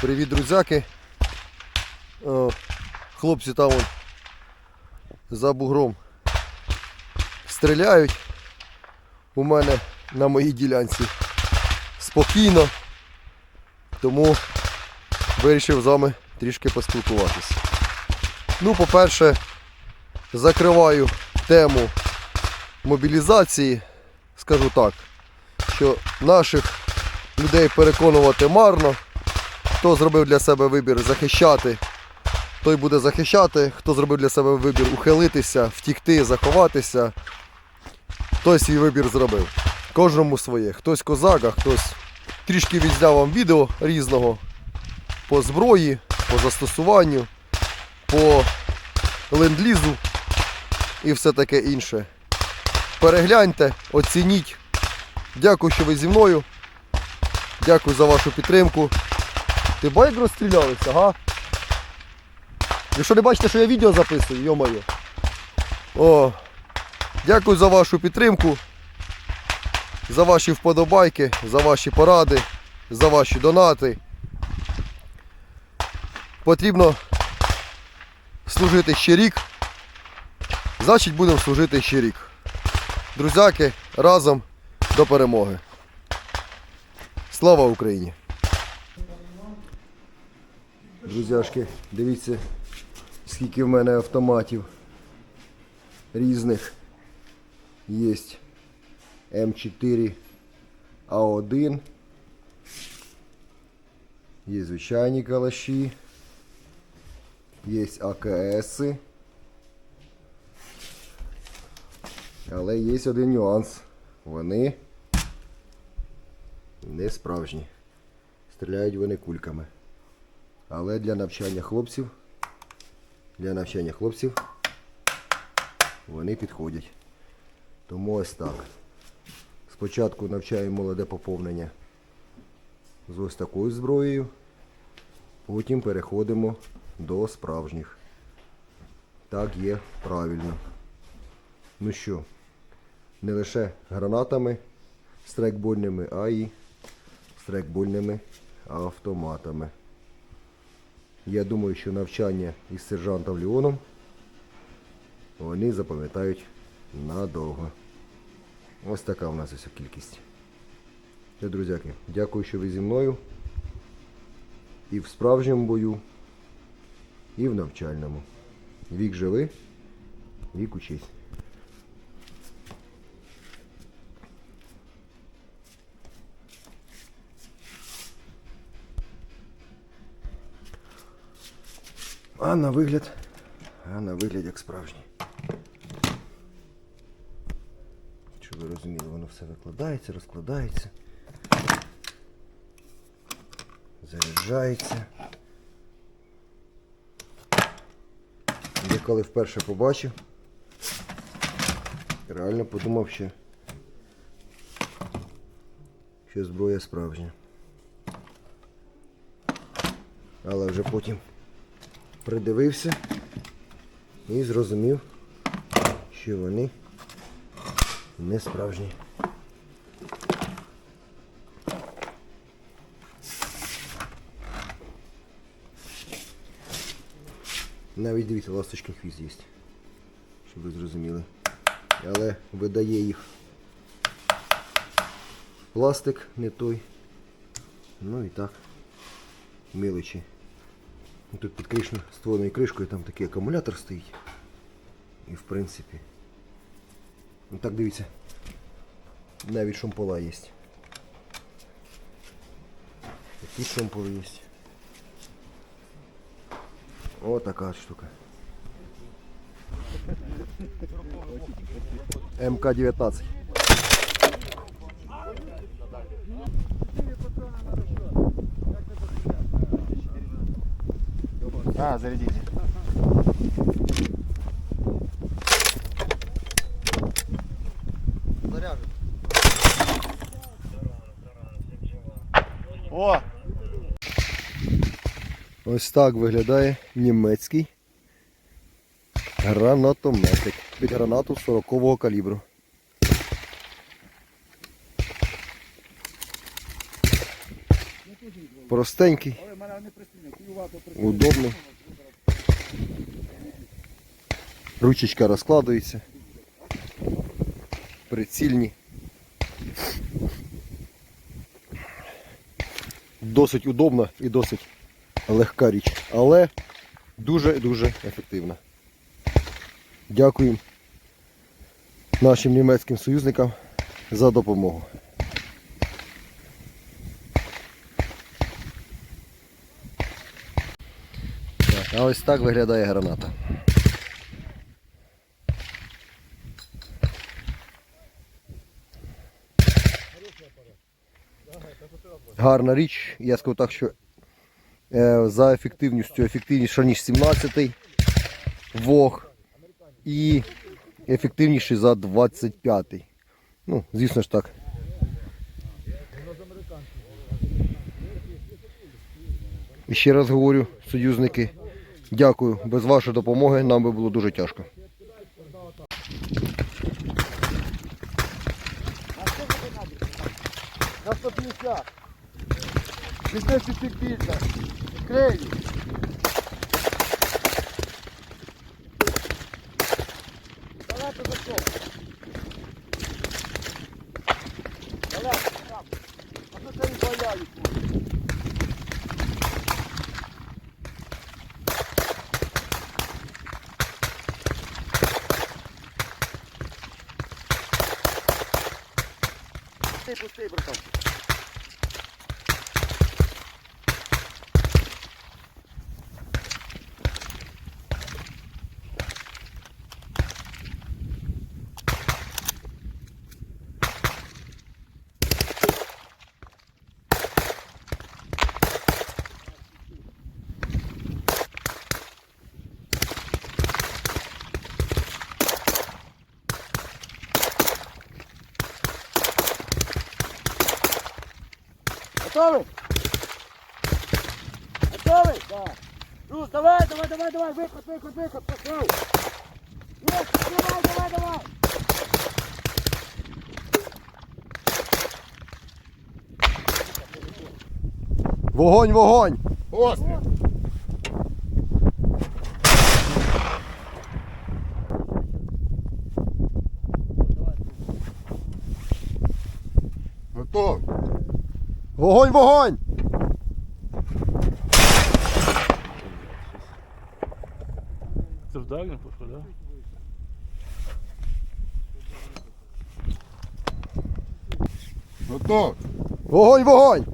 Привіт, друзяки. Хлопці там вон за бугром стріляють. У мене на моїй ділянці спокійно. Тому вирішив з вами трішки поспілкуватися. Ну, по-перше, закриваю тему мобілізації. Скажу так, що наших людей переконувати марно. Хто зробив для себе вибір захищати, той буде захищати. Хто зробив для себе вибір ухилитися, втікти, заховатися, той свій вибір зробив. Кожному своє. Хтось козак, а хтось трішки відзняв вам відео різного по зброї, по застосуванню, по ленд-лізу і все таке інше. Перегляньте, оцініть. Дякую, що ви зі мною. Дякую за вашу підтримку. Ти бачиш, як розстрілялися, га? Ви що не бачите, що я відео записую, йо-моє. О, дякую за вашу підтримку, за ваші вподобайки, за ваші поради, за ваші донати. Потрібно служити ще рік. Значить будемо служити ще рік. Друзяки, разом до перемоги. Слава Україні! Друзяшки, дивіться, скільки в мене автоматів різних є М4 А1. Є звичайні калаші. Є АКС. Але є один нюанс. Вони не справжні. Стріляють вони кульками. Але для навчання хлопців, для навчання хлопців вони підходять. Тому ось так. Спочатку навчаємо молоде поповнення з ось такою зброєю, потім переходимо до справжніх. Так є правильно. Ну що, не лише гранатами страйкбольними, а й страйкбольними автоматами. Я думаю, що навчання із сержантом Леоном вони запам'ятають надовго. Ось така у нас ось кількість. Все, друзяки, дякую, що ви зі мною. І в справжньому бою, і в навчальному. Вік живи, вік учись. А на вигляд, а на вигляд як справжній. Щоб ви розуміли, воно все викладається, розкладається. Заряджається. Я коли вперше побачив, реально подумав, що, що зброя справжня. Але вже потім придивився і зрозумів, що вони не справжні. Навіть дивіться, ласточкин хвіст є, щоб ви зрозуміли. Але видає їх пластик не той. Ну і так, мілочі. Ну, Тут під кришно ствольною кришкою там такий акумулятор стоїть. І в принципі. Ну так дивіться. Навіть шомпола є. Такі шомполи є. О, така от штука. МК-19. А, зарядите. Заряжен. О! Ось так виглядає німецький гранатометик під гранату 40-го калібру. Простенький, Удобний. Ручечка розкладується. Прицільні. Досить удобна і досить легка річ, але дуже-дуже ефективна. Дякуємо нашим німецьким союзникам за допомогу. А ось так виглядає граната. Гарна річ. Я скажу так, що е, за ефективністю ефективніша, ніж 17-й вог і ефективніший за 25-й. Ну, звісно ж так. І ще раз говорю, союзники, дякую. Без вашої допомоги нам би було дуже тяжко. На 150. Візьми чуть більше. Крию. Далеко за що? Далеко, там. А то це і валяють. gostei, gostei, Brutão. Готовий? Готовий? Так. Рус, давай, давай, давай, давай, виход, виход, виход, пошел. Есть, давай, давай, давай. Вогонь, вогонь! Острый. Готов. Вогонь, вогонь! Це в дальню пішло, да? Готов. Вогонь, вогонь!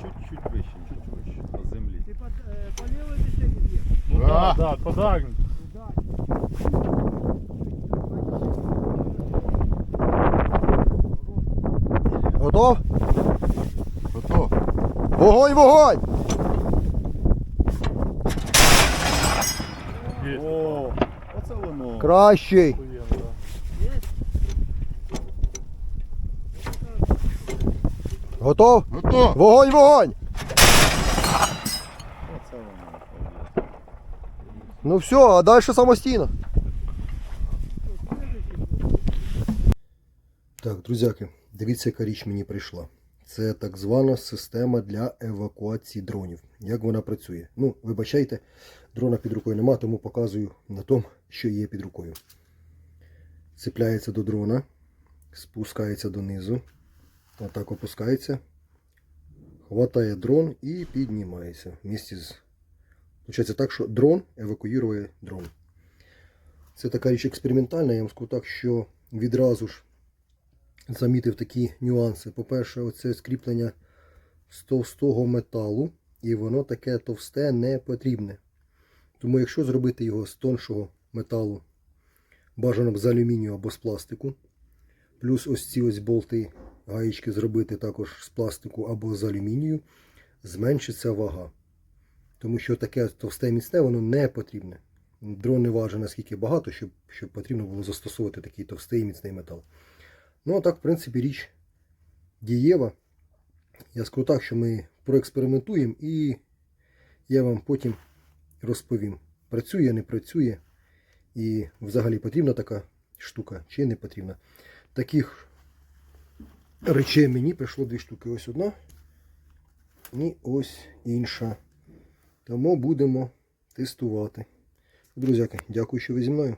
Чуть-чуть вище, чуть вище, по землі. Под, э, по левой мишени бьешь? Ну Да. так, да, подагнуть. Готов? Готов. Вогонь, вогонь! Є. О, оце воно. Кращий! Готов? Готов. Вогонь, вогонь! Оце воно. Ну все, а далі самостійно. Так, друзяки, дивіться, яка річ мені прийшла. Це так звана система для евакуації дронів. Як вона працює? Ну, вибачайте, дрона під рукою нема, тому показую на тому, що є під рукою. Цепляється до дрона, спускається донизу, отак опускається, хватає дрон і піднімається. Вместе з Получається так, що дрон евакуює дрон. Це така річ експериментальна, я вам скажу так, що відразу ж замітив такі нюанси. По-перше, оце скріплення з товстого металу, і воно таке товсте не потрібне. Тому якщо зробити його з тоншого металу, бажано б з алюмінію або з пластику, плюс ось ці ось болти, гаєчки зробити також з пластику або з алюмінію, зменшиться вага. Тому що таке товсте міцне, воно не потрібне. Дрон не важить наскільки багато, щоб, щоб потрібно було застосовувати такий товстий міцний метал. Ну, а так, в принципі, річ дієва. Я скажу так, що ми проекспериментуємо і я вам потім розповім, працює, не працює. І взагалі потрібна така штука чи не потрібна. Таких речей мені прийшло дві штуки. Ось одна і ось інша. Тому будемо тестувати. Друзяки, дякую, що ви зі мною.